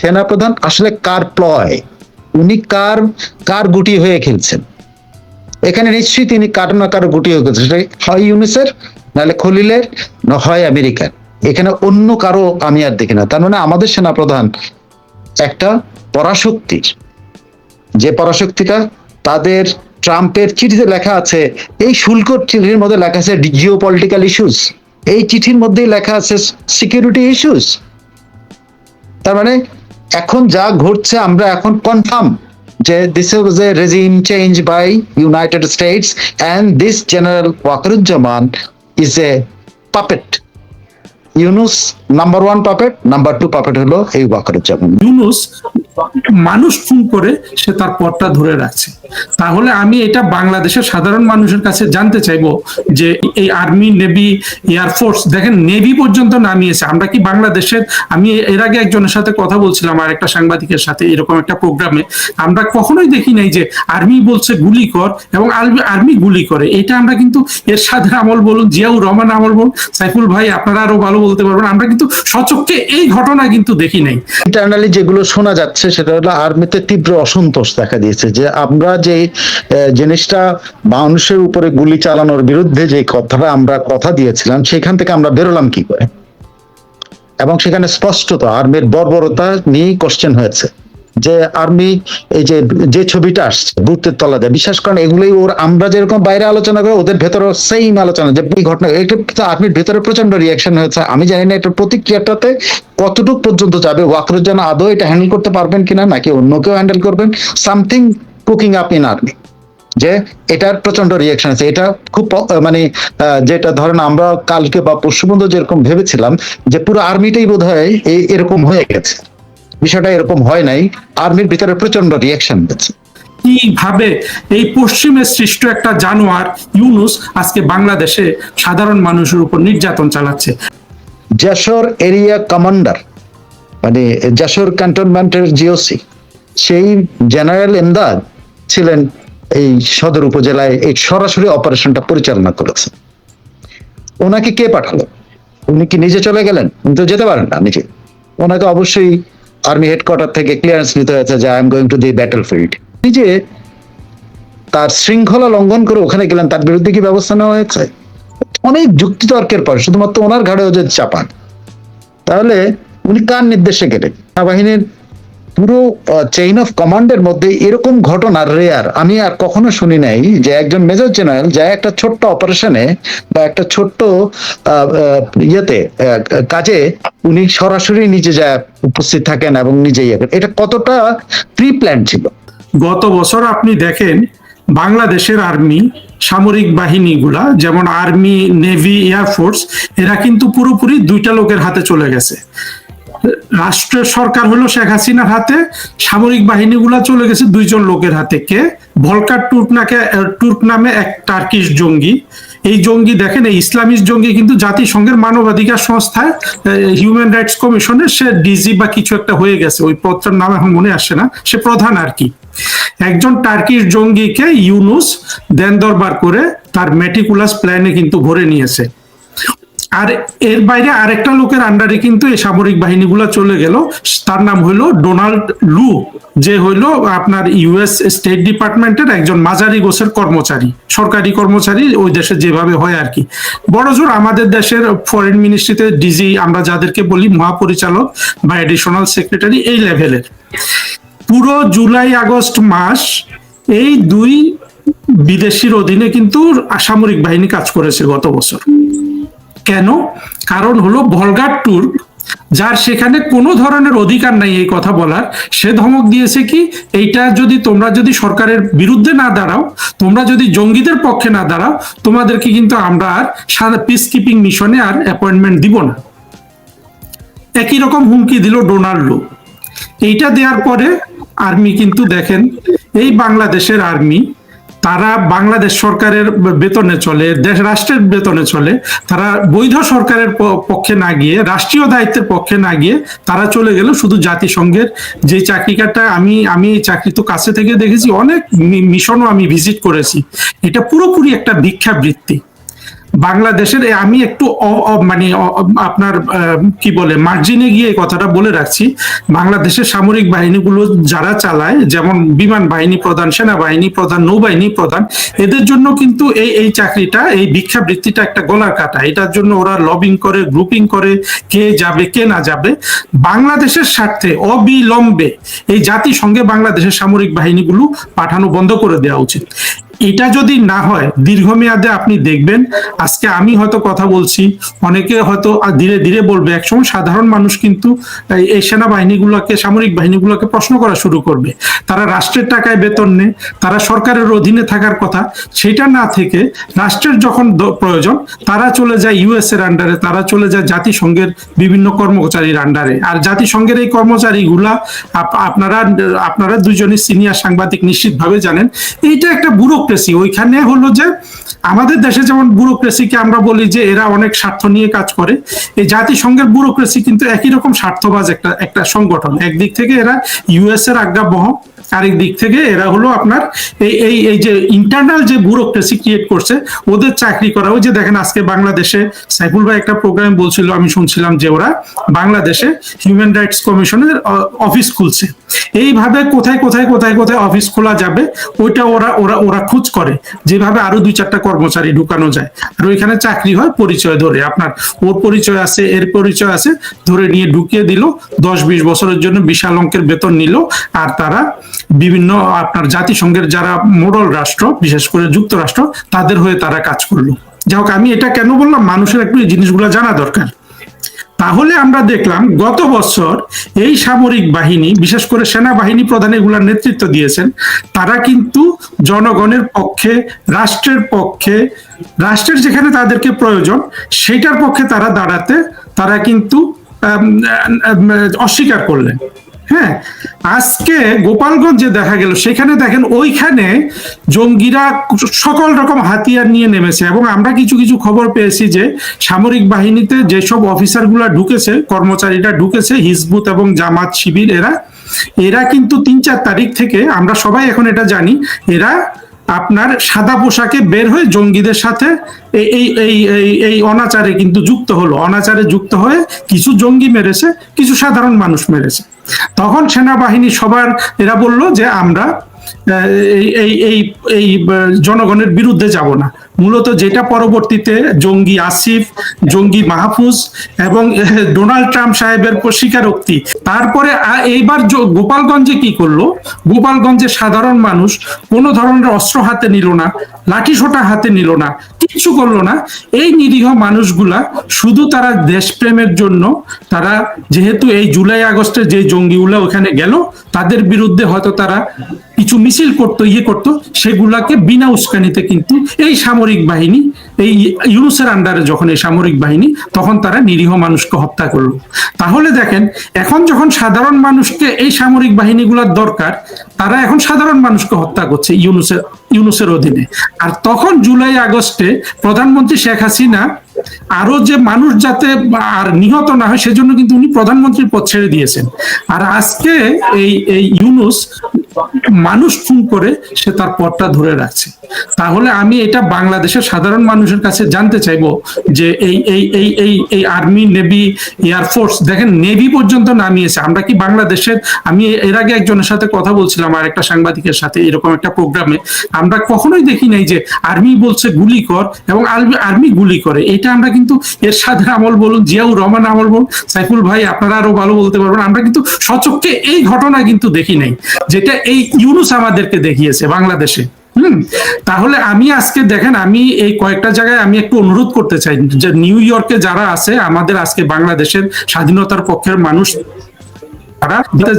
সেনাপ্রধান আসলে কার প্লয় উনি কার কার গুটি হয়ে খেলছেন? এখানে নিশ্চয়ই তিনি কারও না কারও গুটি হয়ে খেলছেন। হয় ইউনিসের, নাহলে খলিলের, না হয় আমেরিকার? এখানে অন্য কারও আমি আর দেখি না। তার মানে আমাদের সেনাপ্রধান একটা পরাশক্তির। যে পরাশক্তিটা তাদের ট্রাম্পের চিঠিতে লেখা আছে, এই শুল্ক চিঠির মধ্যে লেখা আছে জিও পলিটিক্যাল ইস্যুস এই চিঠির মধ্যেই লেখা আছে সিকিউরিটি ইস্যুস তার মানে এখন যা ঘটছে, আমরা এখন কনফার্ম যে this was a regime change by United States and this general Wakeruzzaman is a puppet Yunus number one puppet number two puppet হলো এই ওয়াকারুজ্জামান ইউনুস মানুষ খুন করে সে তার পথটা ধরে রাখছে। তাহলে আমি এটা বাংলাদেশের সাধারণ মানুষের কাছে জানতে চাইব যে এই আর্মি, নেভি এয়ারফোর্স দেখেন নেভি পর্যন্ত নামিয়েছে। আমরা কি বাংলাদেশের আমি এর আগে একজনের সাথে কথা বলছিলাম আর একটা সাংবাদিকের সাথে এরকম একটা প্রোগ্রামে। আমরা কখনোই দেখি নাই যে আর্মি বলছে গুলি কর এবং আর্মি গুলি করে। এটা আমরা কিন্তু এর সাথে আমল বলুন, জিয়াউর রহমান আমল বলুন, সাইফুল ভাই, আপনারা আরও ভালো বলতে পারবেন। আমরা কিন্তু সচক্ষে এই ঘটনা কিন্তু দেখি নাই। ইন্টারনালি যেগুলো শোনা যাচ্ছে সেটা হলো আর্মিতে তীব্র অসন্তোষ দেখা দিয়েছে যে আমরা যে জিনিসটা মানুষের উপরে গুলি চালানোর বিরুদ্ধে যে কথাটা আমরা কথা দিয়েছিলাম, সেখান থেকে আমরা বেরোলাম কি করে? এবং সেখানে স্পষ্টত আর্মির বর্বরতা নিয়েই কোশ্চেন হয়েছে। যে আর্মি এই যে যে ছবিটা আসছে বুথের তলা দেয় বিশ্বাস করেন এগুলোই ওর, আমরা যেরকম বাইরে আলোচনা করি, ওদের ভেতরে সেম আলোচনা, যে এই ঘটনা, এটা আর্মির ভেতরে প্রচণ্ড রিয়াকশন হয়েছে। আমি জানি না এটার প্রতিক্রিয়াটাতে কতটুকু পর্যন্ত যাবে ওয়াকরুজ্জান আদৌ এটা হ্যান্ডেল করতে পারবেন কিনা, নাকি অন্য কেউ হ্যান্ডেল করবেন? Something cooking up in army যে এটার প্রচণ্ড রিয়াকশন আছে। এটা খুব মানে যেটা ধরেন আমরা কালকে বা পরশু যেরকম ভেবেছিলাম, যে পুরো আর্মিটাই বোধ হয় এরকম হয়ে গেছে। বিষয়টা এরকম হয় নাই। আর্মির ভিতরে প্রচণ্ড রিয়াকশন হয়েছে কীভাবে এই পশ্চিমের সৃষ্ট একটা জানোয়ার ইউনুস আজকে বাংলাদেশে সাধারণ মানুষের উপর নির্যাতন চালাচ্ছে? যশোর এরিয়া কমান্ডার মানে যশোর ক্যান্টনমেন্টের জিওসি সেই জেনারেল এমদাদ ছিলেন এই সদর উপজেলায় এই সরাসরি অপারেশনটা পরিচালনা করেছে। ওনাকে কে পাঠালো? উনি কি নিজে চলে গেলেন? উনি তো যেতে পারেন না নিজে। ওনাকে অবশ্যই আর্মি হেডকোয়ার্টার থেকে ক্লিয়ারেন্স নিতে হয়েছে যে I am going to the battlefield নিজে তার শৃঙ্খলা লঙ্ঘন করে ওখানে গেলেন, তার বিরুদ্ধে কি ব্যবস্থা নেওয়া হয়েছে? অনেক যুক্তিতর্কের পর, শুধুমাত্র ওনার ঘাড়ে যদি চাপান। তাহলে উনি কার নির্দেশে গেলেন? সেনাবাহিনীর পুরো চেইন অফ কমান্ডের মধ্যে এরকম ঘটনা রেয়ার আমি আর কখনো শুনি নাই যে একজন মেজর জেনারেল যা একটা ছোট্ট অপারেশনে বা একটা ছোট্ট ইয়েতে কাজে উনি সরাসরি নিজে যা উপস্থিত থাকেন এবং নিজে ইয়ে এটা কতটা প্রি প্ল্যান ছিল? গত বছর আপনি দেখেন বাংলাদেশের আর্মি সামরিক বাহিনীগুলা, যেমন আর্মি নেভি এয়ারফোর্স এরা কিন্তু পুরোপুরি দুইটা লোকের হাতে চলে গেছে। রাষ্ট্রের সরকার হলো শেখ হাসিনার হাতে, সামরিক বাহিনীগুলা চলে গেছে দুইজন লোকের হাতে। কে? ভলকার টুর্ক নাকে টুর্ক নামে এক টার্কিশ জঙ্গি। এই জঙ্গি দেখেন, এই ইসলামিক জঙ্গি কিন্তু জাতিসংঘের মানবাধিকার সংস্থায় হিউম্যান রাইটস কমিশনে সে ডিজি বা কিছু একটা হয়ে গেছে। ওই পত্রের নাম এখন মনে আসছে না। সে প্রধান আর কি। একজন টার্কিশ জঙ্গিকে ইউনুস দেন দরবার করে, তার মেটিকুলাস প্ল্যানে কিন্তু ভরে নিয়েছে। আর এর বাইরে আরেকটা লোকের আন্ডারে কিন্তু এই সামরিক বাহিনীগুলো চলে গেল। তার নাম হইল ডোনাল্ড লু, যে হইল আপনার ইউএস স্টেট ডিপার্টমেন্টের একজন মাঝারি গোছের কর্মচারী, সরকারি কর্মচারী, ওই দেশে যেভাবে হয় আর কি। বড় জোর আমাদের দেশের ফরেন মিনিস্ট্রিতে ডিজি আমরা যাদেরকে বলি মহাপরিচালক বা এডিশনাল সেক্রেটারি এই লেভেলের পুরো জুলাই, আগস্ট মাস এই দুই বিদেশির অধীনে কিন্তু সামরিক বাহিনী কাজ করেছে গত বছর। কেন? কারণ হলো ভলগার টুর্ক যার সেখানে কোনো ধরনের অধিকার নাই এই কথা বলার, সে ধমক দিয়েছে কি, এইটা যদি তোমরা যদি সরকারের বিরুদ্ধে না দাঁড়াও, তোমরা যদি জঙ্গিদের পক্ষে না দাঁড়াও, তোমাদেরকে কিন্তু আমরা আর সারা পিস কিপিং মিশনে আর অ্যাপয়েন্টমেন্ট দিব না। একই রকম হুমকি দিল ডোনাল্ডো এইটা দেওয়ার পরে আর্মি কিন্তু দেখেন, এই বাংলাদেশের আর্মি তারা বাংলাদেশ সরকারের বেতনে চলে, দেশ রাষ্ট্রের বেতনে চলে, তারা বৈধ সরকারের পক্ষে না গিয়ে, রাষ্ট্রীয় দায়িত্বের পক্ষে না গিয়ে তারা চলে গেল শুধু জাতিসংঘের যে চাকরিকাটা আমি আমি এই চাকরি তো কাছে থেকে দেখেছি, অনেক মিশনও আমি ভিজিট করেছি। এটা পুরোপুরি একটা ভিক্ষাবৃত্তি। বাংলাদেশের আমি একটু মানে আপনার কি বলে মার্জিনে গিয়ে এই কথাটা বলে রাখছি। বাংলাদেশের সামরিক বাহিনীগুলো যারা চালায়, যেমন বিমান বাহিনী প্রধান, সেনাবাহিনী প্রধান, নৌবাহিনী প্রধান, এদের জন্য কিন্তু এই এই চাকরিটা, এই ভিক্ষাবৃত্তিটা একটা গলার কাটা। এটার জন্য ওরা লবিং করে গ্রুপিং করে, কে যাবে, কে না যাবে। বাংলাদেশের স্বার্থে অবিলম্বে এই জাতিসংঘে বাংলাদেশের সামরিক বাহিনীগুলো পাঠানো বন্ধ করে দেওয়া উচিত। এটা যদি না হয়, দীর্ঘমেয়াদে আপনি দেখবেন। আজকে আমি হয়তো কথা বলছি, অনেকে হয়তো ধীরে ধীরে বলবে, একসময় সাধারণ মানুষ কিন্তু এই- সেনাবাহিনীগুলোকে, সামরিক বাহিনীগুলোকে প্রশ্ন করা শুরু করবে। তারা রাষ্ট্রের টাকায় বেতন নেয়, তারা সরকারের অধীনে থাকার কথা, সেটা না থেকে রাষ্ট্রের যখন প্রয়োজন, তারা চলে যায় ইউএস এর আন্ডারে তারা চলে যায় জাতিসংঘের বিভিন্ন কর্মচারীর আন্ডারে আর জাতিসংঘের এই কর্মচারীগুলা আপনারা আপনারা দুজনই সিনিয়র সাংবাদিক নিশ্চিতভাবে জানেন, এইটা একটা ব্যুরোক্রেসি ওইখানে হলো যে আমাদের দেশে যেমন ব্যুরোক্রেসিকে আমরা বলি যে এরা অনেক স্বার্থ নিয়ে কাজ করে, এই জাতিসংঘের ব্যুরোক্রেসি কিন্তু একই রকম স্বার্থবাজ একটা একটা সংগঠন। একদিক থেকে এরা ইউএস এর আজ্ঞাবহ, আরেক দিক থেকে এরা হলো আপনার এই এই এই যে ইন্টারনাল যে ব্যুরোক্রেসি ক্রিয়েট করছে, ওদের চাকরি করা। ওই যে দেখেন আজকে বাংলাদেশে, সাইফুল ভাই একটা প্রোগ্রাম বলছিল, আমি শুনছিলাম যে ওরা বাংলাদেশে হিউম্যান রাইটস কমিশনের অফিস খুলছে। এইভাবে কোথায় কোথায় কোথায় কোথায় অফিস খোলা যাবে, ওইটা ওরা ওরা ওরা খোঁজ করে। যেভাবে আরও দুই চারটা কর্মচারী ঢুকানো যায়। আর ওইখানে চাকরি হয় পরিচয় ধরে। আপনার ওর পরিচয় আছে, এর পরিচয় আছে, ধরে নিয়ে ঢুকিয়ে দিল, দশ বিশ বছরের জন্য বিশাল অঙ্কের বেতন নিল। আর তারা বিভিন্ন আপনার জাতিসংঘের যারা মোডল রাষ্ট্র, বিশেষ করে যুক্তরাষ্ট্র, তাদের হয়ে তারা কাজ করল। যাই হোক, আমি এটা কেন বললাম? মানুষের একটু জিনিসগুলো জানা দরকার। তাহলে আমরা দেখলাম গত বছর এই সামরিক বাহিনী, বিশেষ করে সেনাবাহিনী প্রধান এগুলার নেতৃত্ব দিয়েছেন, তারা কিন্তু জনগণের পক্ষে, রাষ্ট্রের পক্ষে, রাষ্ট্রের যেখানে তাদেরকে প্রয়োজন সেটার পক্ষে তারা দাঁড়াতে, তারা কিন্তু অস্বীকার করলেন। হ্যাঁ আজকে গোপালগঞ্জ যে দেখা গেল, সেখানে দেখেন ওইখানে জঙ্গিরা সকল রকম হাতিয়ার নিয়ে নেমেছে এবং আমরা কিছু কিছু খবর পেয়েছি যে সামরিক বাহিনীতে যেসব অফিসারগুলা ঢুকেছে, কর্মচারীরা ঢুকেছে, হিজবুত এবং জামাত শিবির এরা এরা কিন্তু তিন চার তারিখ থেকে, আমরা সবাই এখন এটা জানি, এরা আপনার সাদা পোশাকে বের হয়ে জঙ্গিদের সাথে এই এই এই এই অনাচারে কিন্তু যুক্ত হলো। অনাচারে যুক্ত হয়ে কিছু জঙ্গি মেরেছে, কিছু সাধারণ মানুষ মেরেছে। তখন সেনাবাহিনী সবার এরা বলল যে আমরা এই এই এই জনগণের বিরুদ্ধে যাব না। মূলত যেটা পরবর্তীতে জঙ্গি আসিফ, জঙ্গি মাহফুজ এবং ডোনাল্ড ট্রাম্প সাহেবের স্বীকারোক্তি। তারপরে এইবার গোপালগঞ্জে কি করল? গোপালগঞ্জে সাধারণ মানুষ কোনো ধরনের অস্ত্র হাতে নিল না, লাঠি সোটা হাতে নিল না, কিচ্ছু করল না। এই নিরীহ মানুষগুলা শুধু তারা দেশপ্রেমের জন্য, তারা যেহেতু এই জুলাই আগস্টে যে জঙ্গিগুলা ওখানে গেল, তাদের বিরুদ্ধে হয়তো তারা কিছু মিছিল করতো ইয়ে করতো, সেগুলাকে বিনা উস্কানিতে কিন্তু এই সামরিক বাহিনী, এই ইউনুসের আন্ডারে যখন এই সামরিক বাহিনী, তখন তারা নিরীহ মানুষকে হত্যা করল। তাহলে দেখেন, এখন যখন সাধারণ মানুষকে এই সামরিক বাহিনীগুলোর দরকার, তারা এখন সাধারণ মানুষকে হত্যা করছে, ইউনুসের ইউনুসের অধীনে। আর তখন জুলাই আগস্টে প্রধানমন্ত্রী শেখ হাসিনা আরও যে মানুষ যাতে আর নিহত না হয়, সেজন্য কিন্তু উনি প্রধানমন্ত্রীর পদ ছেড়ে দিয়েছেন। আর আজকে এই এই ইউনুস মানুষ খুন করে সে তার পদটা ধরে রাখছে। তাহলে আমি এটা বাংলাদেশের সাধারণ মানুষের কাছে জানতে চাইব যে এই এই এই এই এই আর্মি, নেভি এয়ারফোর্স দেখেন নেভি পর্যন্ত নামিয়েছে। আমরা কি বাংলাদেশের, আমি এর আগে একজনের সাথে কথা বলছিলাম আর একটা সাংবাদিকের সাথে, এরকম একটা প্রোগ্রামে। আমরা কখনোই দেখি নাই যে আর্মি বলছে গুলি কর এবং আর্মি গুলি করে। এটা আমরা কিন্তু এর সাথে আমল বলুন, জিয়াউর রহমান আমল বলুন, সাইফুল ভাই, আপনারা আরও ভালো বলতে পারবেন। আমরা কিন্তু সচক্ষে এই ঘটনা কিন্তু দেখি নাই, যেটা এই ইউনুস আমাদেরকে দেখিয়েছে বাংলাদেশে। হুম? তাহলে আমি আজকে দেখেন, আমি এই কয়েকটা জায়গায় আমি একটু অনুরোধ করতে চাই যে নিউ ইয়র্কে যারা আছে, আমাদের আজকে বাংলাদেশের স্বাধীনতার পক্ষের মানুষ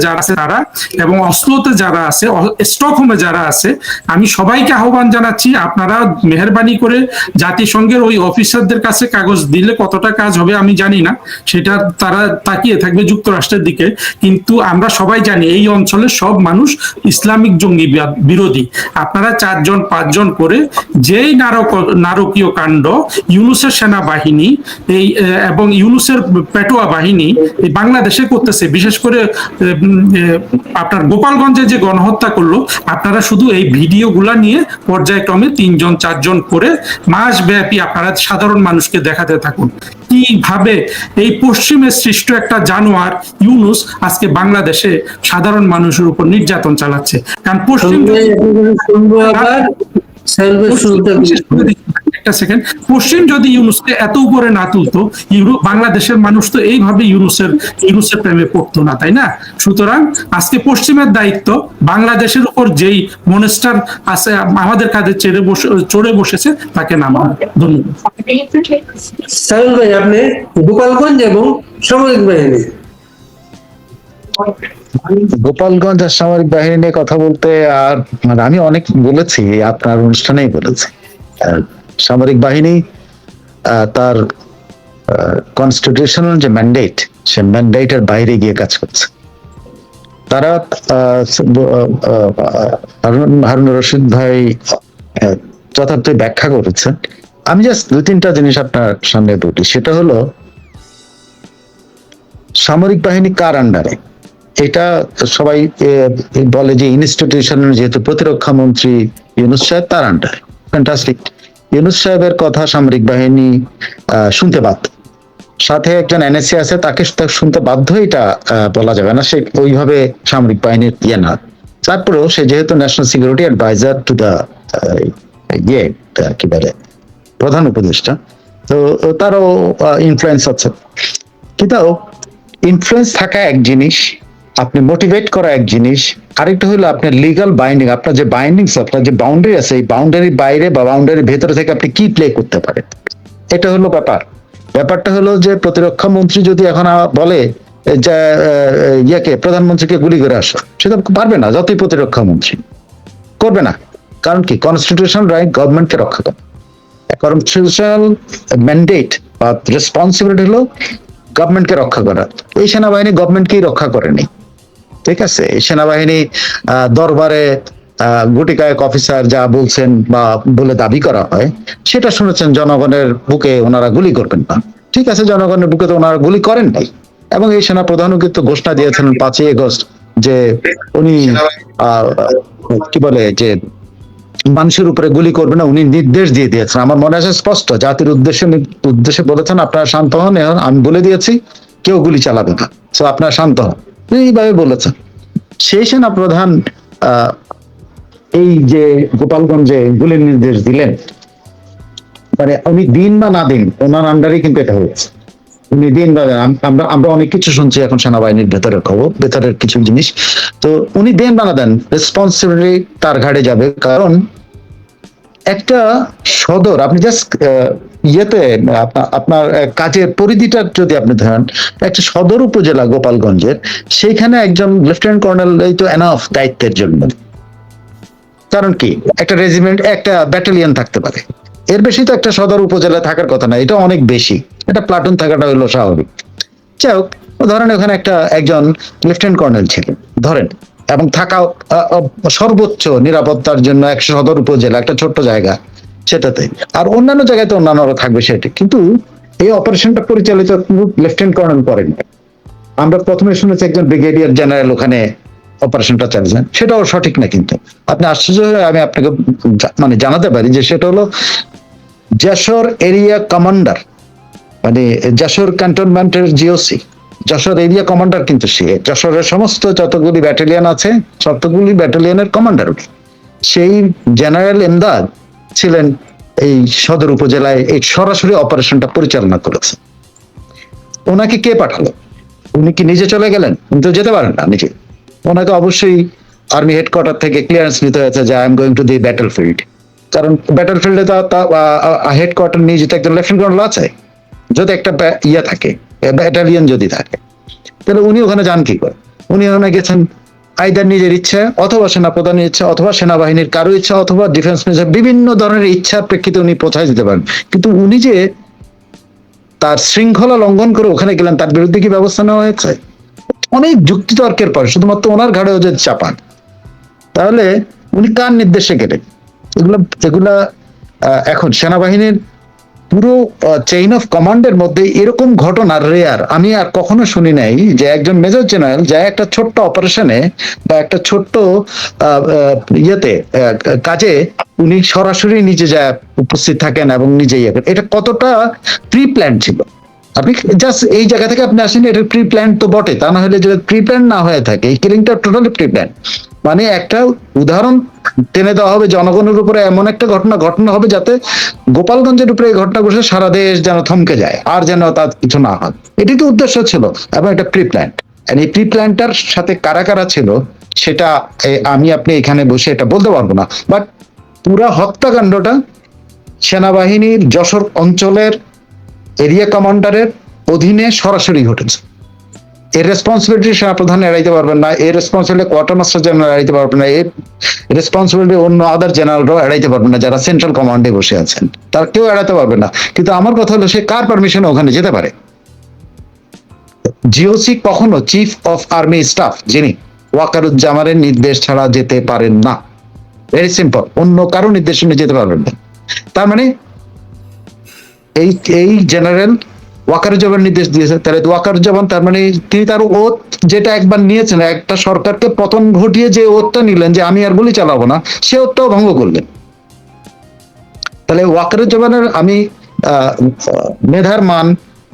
যারা আছে তারা এবং অস্লোতে যারা আছে স্টকহোমে যারা আছে, আমি সবাইকে আহ্বান জানাচ্ছি, আপনারা মেহরবানি করে জাতিসংঘের ওই অফিসারদের কাছে কাগজ দিলে কতটা কাজ হবে আমি জানি না। সেটা তারা তাকিয়ে থাকবে যুক্তরাষ্ট্রের দিকে। কিন্তু আমরা সবাই জানি এই অঞ্চলের সব মানুষ ইসলামিক জঙ্গি বিরোধী। আপনারা চারজন, পাঁচজন করে যেই নারক, নারকীয় কাণ্ড, ইউনুসের সেনাবাহিনী, এই এবং ইউনুসের পেটোয়া বাহিনী বাংলাদেশে করতেছে। বিশেষ করে আপনার গোপালগঞ্জে যে গণহত্যা করল আপনারা শুধু এই ভিডিওগুলা নিয়ে পর্যায়ক্রমে তিনজন চারজন করে মাস ব্যাপী আপনারা সাধারণ মানুষকে দেখাতে থাকুন। কীভাবে এই পশ্চিমের সৃষ্ট একটা জানোয়ার ইউনুস আজকে বাংলাদেশে সাধারণ মানুষের উপর নির্যাতন চালাচ্ছে? কারণ পশ্চিম শুনতে একটা সেকেন্ড পশ্চিম যদি ইউনুসকে এত উপরে না তুলতো ইউরো বাংলাদেশের মানুষ তো এইভাবে ইউনুসের ইউনুসের প্রেমে পড়তো না তাই না? সুতরাং আজকে পশ্চিমের দায়িত্ব বাংলাদেশের উপর যেই মনেস্টার আছে আমাদের কাঁধে চেড়ে বসে চড়ে বসেছে তাকে নামানো ধন্যবাদ। ভাই আপনি গোপালগঞ্জ এবং সামরিক বাহিনী। গোপালগঞ্জ আর সামরিক বাহিনী নিয়ে কথা বলতে আর মানে আমি অনেক বলেছি আপনার অনুষ্ঠানেই বলেছি। সামরিক বাহিনী তার কনস্টিটিউশনাল যে ম্যান্ডেট সে ম্যান্ডেটের বাইরে গিয়ে কাজ করছে। তারা হারুন রশিদ ভাই যথার্থ ব্যাখ্যা করেছেন আমি জাস্ট দুই তিনটা জিনিস আপনার সামনে দুটি সেটা হলো, সামরিক বাহিনী কার আন্ডারে এটা সবাই বলে যে ইনস্টিটিউশন যেহেতু প্রতিরক্ষা মন্ত্রী ইউনুস সাহেব তার আন্ডারে ফ্যান্টাস্টিক ইউনুস সাহেবের কথা সামরিক বাহিনী শুনতে বাধ্য সাথে একজন এনএসসি আছে, তাকে শুনতে বাধ্য এটা বলা যাবে না, সে ওইভাবে সামরিক বাহিনীর ইয়ে না। তারপরেও সে যেহেতু national security adviser to the ইয়ে কি বলে, প্রধান উপদেষ্টা, তো তারও ইনফ্লুয়েন্স আছে। কিন্তু ইনফ্লুয়েন্স থাকা এক জিনিস আপনি মোটিভেট করা এক জিনিস, আরেকটা হলো আপনার লিগাল বাইন্ডিং আপনার যে বাইন্ডিংস আপনার যে বাউন্ডারি আছে, এই বাউন্ডারির বাইরে বা বাউন্ডারির ভেতরে থেকে আপনি কি প্লে করতে পারেন? এটা হলো ব্যাপার। ব্যাপারটা হলো যে প্রতিরক্ষা মন্ত্রী যদি এখন বলে যে ইয়েকে, প্রধানমন্ত্রীকে গুলি করে আসো সেটা পারবে না, যতই প্রতিরক্ষা মন্ত্রী। করবে না। কারণ কি? কনস্টিটিউশন রাইট গভর্নমেন্টকে রক্ষা করে। কনস্টিটিউশনাল ম্যান্ডেট বা রেসপন্সিবিলিটি হলো গভর্নমেন্টকে রক্ষা করা। এই সেনাবাহিনী গভর্নমেন্টকেই রক্ষা করেনি। ঠিক আছে সেনাবাহিনী দরবারে গুটি কয়েক অফিসার যা বলছেন বা বলে দাবি করা হয়, সেটা শুনেছেন জনগণের বুকে ওনারা গুলি করবেন না। ঠিক আছে, জনগণের বুকে তো ওনারা গুলি করেন নাই। এবং এই সেনা প্রধানও কিন্তু ঘোষণা দিয়েছিলেন পাঁচই আগস্ট যে উনি কি বলে, যে মানুষের উপরে গুলি করবে না, উনি নির্দেশ দিয়ে দিয়েছেন। আমার মনে আছে স্পষ্ট, জাতির উদ্দেশ্যে উদ্দেশ্যে বলেছেন, আপনারা শান্ত হন আমি বলে দিয়েছি, কেউ গুলি চালাবে না। তো আপনারা শান্ত হন। এইভাবে বলেছেন সেই সেনা প্রধান এই যে গোপালগঞ্জে গুলির নির্দেশ দিলেন মানে উনি দিন বা না দিন, ওনার আন্ডারে কিন্তু এটা হয়েছে। উনি দিন বা আমরা আমরা অনেক কিছু শুনছি এখন সেনাবাহিনীর ভেতরের খবর, ভেতরের কিছু জিনিস। তো উনি দিন বা না দেন রেসপন্সিবিলিটি তার ঘাড়ে যাবে। কারণ একটা সদর, আপনি জাস্ট ইয়েতে আপনার কাজের পরিধিটা যদি আপনি ধরেন, একটা সদর উপজেলা গোপালগঞ্জের, সেইখানে একজন লেফটেন্যান্ট কর্নেল এই তো এনাফ দায়িত্বের জন্য। কারণ কি? একটা রেজিমেন্ট একটা ব্যাটালিয়ন থাকতে পারে। এর বেশি তো একটা সদর উপজেলা থাকার কথা না, এটা অনেক বেশি। এটা প্লাটুন থাকাটা হলো স্বাভাবিক। যাই হোক, ধরেন ওখানে একটা একজন লেফটেন্যান্ট কর্নেল ছিলেন, ধরেন। এবং থাকা সর্বোচ্চ নিরাপত্তার জন্য একশো সদর উপজেলা, একটা ছোট্ট জায়গা। সেটাতে আর অন্যান্য জায়গায় তো অন্যান্যরা থাকবে সেটি। কিন্তু এই অপারেশনটা পরিচালিত লেফটেন্যান্ট কর্নেল করেন আমরা প্রথমে শুনেছি একজন ব্রিগেডিয়ার জেনারেল ওখানে অপারেশনটা চালিয়েছেন। সেটাও সঠিক না কিন্তু। আপনি আশ্চর্য হয়ে আমি আপনাকে মানে জানাতে পারি যে সেটা হলো যশোর এরিয়া কমান্ডার মানে যশোর ক্যান্টনমেন্টের জিওসি যশোর এরিয়া কমান্ডার কিন্তু সে। যশোরের সমস্ত যতগুলি ব্যাটালিয়ান আছে, সবগুলি ব্যাটালিয়ানের কমান্ডার সেই জেনারেল এমদাদ ছিলেন এই সদর উপজেলায় এই সরাসরি অপারেশনটা পরিচালনা করেছে ওনাকে কে পাঠালো? উনি কি নিজে চলে গেলেন? উনি তো যেতে পারেন না নিজে। ওনাকে অবশ্যই আর্মি হেডকোয়ার্টার থেকে ক্লিয়ারেন্স নিতে হয়েছে যে I am going to the battlefield কারণ ব্যাটল ফিল্ডে তো হেডকোয়ার্টার নিয়ে যেতে একজন লেফটেন্যান্ট কর্নেল আছে। যদি একটা ইয়ে থাকে ব্যাটালিয়ন যদি থাকে। তাহলে উনি ওখানে যান কি করে? উনি ওখানে গেছেন আইদার নিজের ইচ্ছা অথবা সেনা প্রধানের ইচ্ছা অথবা সেনাবাহিনীর কারও ইচ্ছা অথবা ডিফেন্স মিনিস্টার বিভিন্ন ধরনের ইচ্ছার প্রেক্ষিতে উনি পৌঁছায় দিতে পারেন। কিন্তু উনি যে তার শৃঙ্খলা লঙ্ঘন করে ওখানে গেলেন, তার বিরুদ্ধে কি ব্যবস্থা নেওয়া হয়েছে? অনেক যুক্তিতর্কের পর, শুধুমাত্র ওনার ঘাড়েও যদি চাপান, তাহলে উনি কার নির্দেশে গেলেন? এগুলো এগুলা এখন সেনাবাহিনীর পুরো চেইন অফ কমান্ডের মধ্যে এরকম ঘটনা রেয়ার আমি আর কখনো শুনি নাই যে একজন মেজর জেনারেল যা একটা ছোট্ট অপারেশনে বা একটা ছোট্ট ইয়েতে কাজে উনি সরাসরি নিজে যা উপস্থিত থাকেন এবং নিজে ইয়ে এটা কতটা প্রি প্ল্যান ছিল? আপনি জাস্ট এই জায়গা থেকে আপনি আসেন, এটা প্রি প্ল্যান তো বটে তা না হলে যদি প্রি প্ল্যান না হয়ে থাকে, এই কিলিংটা টোটালি প্রি প্ল্যান মানে একটা উদাহরণ টেনে দেওয়া হবে, জনগণের উপরে এমন একটা ঘটনা ঘটনা হবে যাতে গোপালগঞ্জের উপরে এই ঘটনা ঘটে সারা দেশ যেন থমকে যায়, আর যেন তার কিছু না হয়। এটি তো উদ্দেশ্য ছিল, এবং এটা প্রি প্ল্যান্ট এই প্রি প্ল্যানটার সাথে কারা কারা ছিল, সেটা আমি আপনি এখানে বসে এটা বলতে পারব না। বাট পুরা হত্যাকাণ্ডটা সেনাবাহিনীর যশোর অঞ্চলের এরিয়া কমান্ডারের অধীনে সরাসরি ঘটেছে। এর রেসপন্সিবিলিটি সেনাপ্রধান এড়াইতে পারবেন না এর রেসপন্সিবিলিটি কোয়ার্টার মাস্টার জেনারেল এড়াইতে পারবেন না এর রেসপন্সিবিলিটি অন্য আদার জেনারেলরাও এড়াইতে পারবেন না যারা সেন্ট্রাল কমান্ডে বসে আছেন। তার কেউ এড়াতে পারবে না। কিন্তু আমার কথা হলো সে কার পারমিশনে ওখানে যেতে পারে? জিওসি কখনো চিফ অফ আর্মি স্টাফ যিনি ওয়াকারুজ্জামানের নির্দেশ ছাড়া যেতে পারেন না। ভেরি সিম্পল অন্য কারও নির্দেশনে যেতে পারবেন না। তার মানে এই এই জেনারেল ওয়াকারুজ্জামান নির্দেশ দিয়েছে। তাহলে ওয়াকারুজ্জামান তার মানে তিনি তার ওত যেটা একবার নিয়েছেন, একটা সরকারকে পতন ঘটিয়ে যে ওতটা নিলেন, যে আমি আর গুলি চালাবো না, সে ওতটাও ভঙ্গ করলেন। তাহলে ওয়াকারুজ্জামানের আমি মেধার মান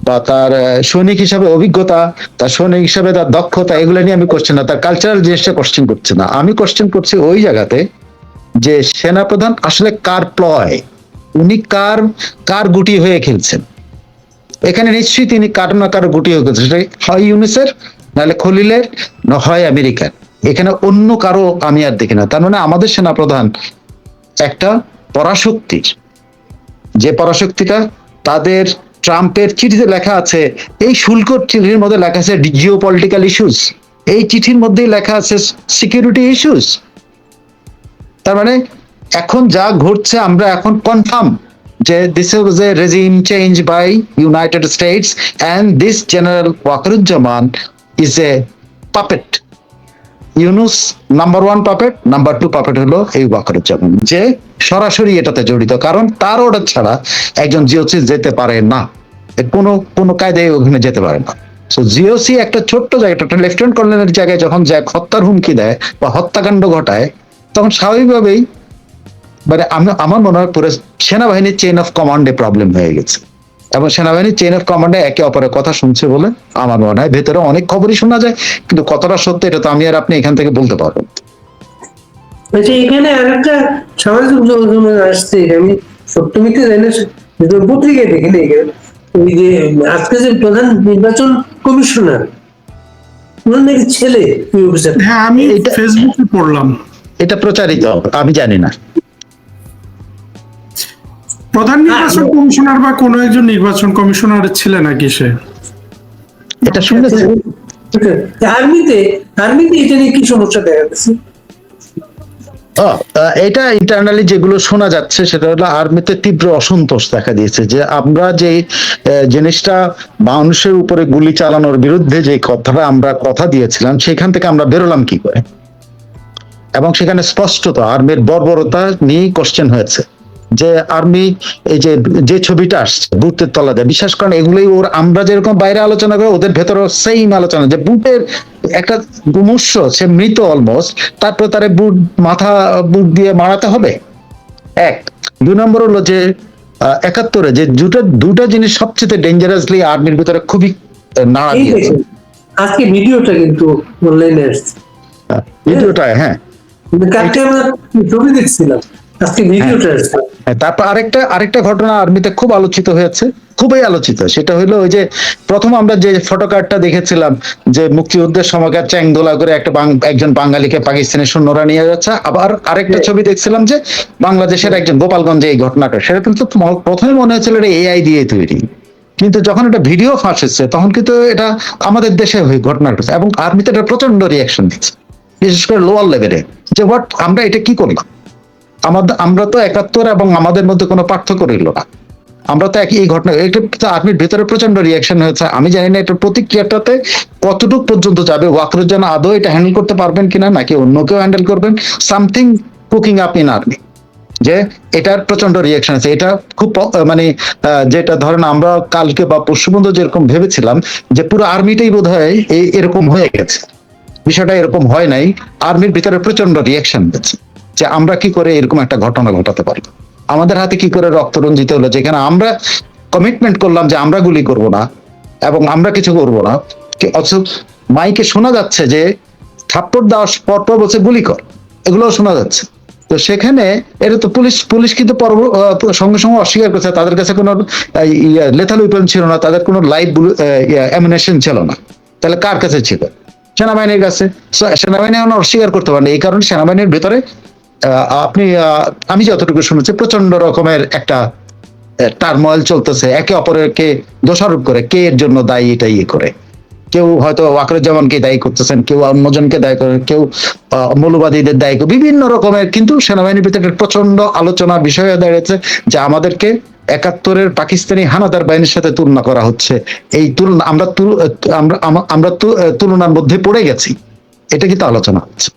বা তার সৈনিক হিসাবে অভিজ্ঞতা, তার সৈনিক হিসাবে তার দক্ষতা, এগুলো নিয়ে আমি করছি না, তার কালচারাল জিনিসটা কোশ্চেন করছি না। আমি কোশ্চেন করছি ওই জায়গাতে যে সেনাপ্রধান আসলে কার প্লয় উনি কার কার গুটি হয়ে খেলছেন? এখানে নিশ্চয়ই তিনি কারও না কারও গুটি হয়ে খেলছেন সেটা হয় ইউনিসের নাহলে খলিলের? না, হয় আমেরিকার। এখানে অন্য কারও আমি আর দেখি না। তার মানে আমাদের সেনাপ্রধান একটা পরাশক্তির। যে পরাশক্তিটা তাদের ট্রাম্পের চিঠিতে লেখা আছে, এই শুল্ক চিঠির মধ্যে লেখা আছে জিও পলিটিক্যাল ইস্যুস এই চিঠির মধ্যেই লেখা আছে সিকিউরিটি ইস্যুস তার মানে এখন যা ঘটছে, আমরা এখন কনফার্ম যে this is a regime change by United States and this general Wakeruzzaman is a puppet Yunus number one puppet number two puppet হলো এই ওয়াকারুজ্জামান যে সরাসরি এটাতে জড়িত, কারণ তার অর্ডার ছাড়া একজন জিওসি যেতে পারে না। কোনো কোনো কায়দায় ওখানে যেতে পারে না। সো জিওসি একটা ছোট্ট জায়গা একটা লেফটেন্যান্ট কর্নেলের জায়গায় যখন যায় হত্যার হুমকি দেয় বা হত্যাকাণ্ড ঘটায়, তখন স্বাভাবিকভাবেই মানে আমি আমার মনে হয় পুরো সেনাবাহিনীর চেইন অফ কমান্ডে প্রবলেম হয়ে গেছে। এবং সেনাবাহিনীর চেইন অফ কমান্ডে একে অপরের কথা শুনছে বলে আমার মনে হয়। ভেতরে অনেক খবরই শোনা যায় কিন্তু কতটা সত্য এটা তো আমি আর আপনি এখান থেকে বলতে পারব না। আচ্ছা এখানে আরেকটা সামাজিক যোগাযোগ আসছে আমি সপ্তমীতে জানি না পত্রিকায় দেখিনি এখানে ওই যে আজকে যে প্রধান নির্বাচন কমিশনার ওনার নাকি ছেলে হ্যাঁ আমি এটা- ফেসবুকে পড়লাম। এটা প্রচারিত আমি জানি না। প্রধান নির্বাচন কমিশনার বা কোনো একজন নির্বাচন কমিশনার ছিল নাকি সে? এটা শুনেছি। আর্মিতে আর্মিতে এটা নিয়ে কি সমস্যা দেখা গেছে? এটা ইন্টারনালি যেগুলো শোনা যাচ্ছে সেটা হলো আর্মিতে তীব্র অসন্তোষ দেখা দিয়েছে যে আমরা যে জিনিসটা মানুষের উপরে গুলি চালানোর বিরুদ্ধে যে কথাটা আমরা কথা দিয়েছিলাম সেখান থেকে আমরা বেরোলাম কি করে? এবং সেখানে স্পষ্টত আর্মির বর্বরতা নিয়েই কোশ্চেন হয়েছে। যে আর্মি এই যে যে ছবিটা আসছে বুটের তলা দেয় বিশ্বাস করেন এগুলোই ওর আমরা যেরকম বাইরে আলোচনা করি ওদের ভেতরে সেম আলোচনা যে বুটের একটা গুমস্য সে মৃত অলমোস্ট তারপর তারে বুট মাথা বুট দিয়ে মারাতে হবে? এক। দুই নম্বর হলো যে একাত্তরে যে দুটো দুটো জিনিস সবচেয়ে ডেঞ্জারাসলি আর্মির ভিতরে খুবই নাড়া দিয়েছে। আজকে ভিডিওটা কিন্তু অনলাইনে ভিডিওটা হ্যাঁ। কালকে আমরা ছবি দেখছিলাম। আজকে ভিডিওটা হ্যাঁ, তারপর আরেকটা আরেকটা ঘটনা আর্মিতে খুব আলোচিত হয়েছে খুবই আলোচিত। সেটা হলো ওই যে প্রথম আমরা যে ফটোকার্ডটা দেখেছিলাম যে মুক্তিযুদ্ধের সময়কার চ্যাংদোলা করে একটা একজন বাঙালিকে পাকিস্তানের সৈন্যরা নিয়ে যাচ্ছে আবার আরেকটা ছবি দেখছিলাম যে বাংলাদেশের একজন গোপালগঞ্জে এই ঘটনাটা সেটা কিন্তু প্রথমে মনে হয়েছিল এটা এআই দিয়ে তৈরি। কিন্তু যখন এটা ভিডিও ফাঁস হচ্ছে তখন কিন্তু এটা আমাদের দেশে হয়ে ঘটনা ঘটেছে এবং আর্মিতে এটা প্রচণ্ড রিয়াকশন দিচ্ছে। বিশেষ করে লোয়ার লেভেলে যে হোয়াট আমরা এটা কি করলাম? আমাদের আমরা তো একাত্তর এবং আমাদের মধ্যে কোনো পার্থক্য রইল না। আমরা তো একই এই ঘটনা এটা আর্মির ভেতরে প্রচণ্ড রিয়াকশন হয়েছে। আমি জানি না এটার প্রতিক্রিয়াটাতে কতটুকু পর্যন্ত যাবে। ওয়াকরুজ্জান আদৌ এটা হ্যান্ডেল করতে পারবেন কিনা, নাকি অন্য কেউ হ্যান্ডেল করবেন? Something cooking up in army যে এটার প্রচণ্ড রিয়াকশন আছে। এটা খুব মানে যেটা ধরেন আমরা কালকে বা পর্যন্ত যেরকম ভেবেছিলাম, যে পুরো আর্মিটাই বোধ হয় এরকম হয়ে গেছে। বিষয়টা এরকম হয় নাই। আর্মির ভিতরে প্রচণ্ড রিয়াকশন হয়েছে। যে আমরা কি করে এরকম একটা ঘটনা ঘটাতে পারি? আমাদের হাতে কি করে রক্ত রঞ্জিত হলো? যেখানে আমরা কমিটমেন্ট করলাম যে আমরা গুলি করব না এবং আমরা কিছু করব না। অথচ মাইকে শোনা যাচ্ছে যে থাপ্পড় দেওয়ার পর পর বলছে, গুলি কর। এগুলোও শোনা যাচ্ছে। তো সেখানে এটা তো পুলিশ পুলিশ কিন্তু সঙ্গে সঙ্গে অস্বীকার করছে। তাদের কাছে কোনো লেথাল উইপন ছিল না, তাদের কোনো লাইভ অ্যামিনেশন ছিল না। তাহলে কার কাছে ছিল? সেনাবাহিনীর কাছে। সেনাবাহিনী এখন অস্বীকার করতে পারেন এই কারণে সেনাবাহিনীর ভেতরে আপনি আমি যতটুকু শুনেছি প্রচণ্ড রকমের একটা টার্ময়েল চলতেছে। একে অপরকে দোষারোপ করে, কে এর জন্য দায়ী, এটা ইয়ে করে। কেউ হয়তো ওয়াকরুজ্জামানকে দায়ী করতেছেন, কেউ অন্যজনকে দায়ী করেন কেউ মৌলবাদীদের দায়ী বিভিন্ন রকমের, কিন্তু সেনাবাহিনীর ভিতরে প্রচণ্ড আলোচনা বিষয় দাঁড়িয়েছে, যে আমাদেরকে একাত্তরের পাকিস্তানি হানাদার বাহিনীর সাথে তুলনা করা হচ্ছে। এই তুলনা আমরা আমরা তুলনার মধ্যে পড়ে গেছি। এটা কিন্তু আলোচনা হচ্ছে।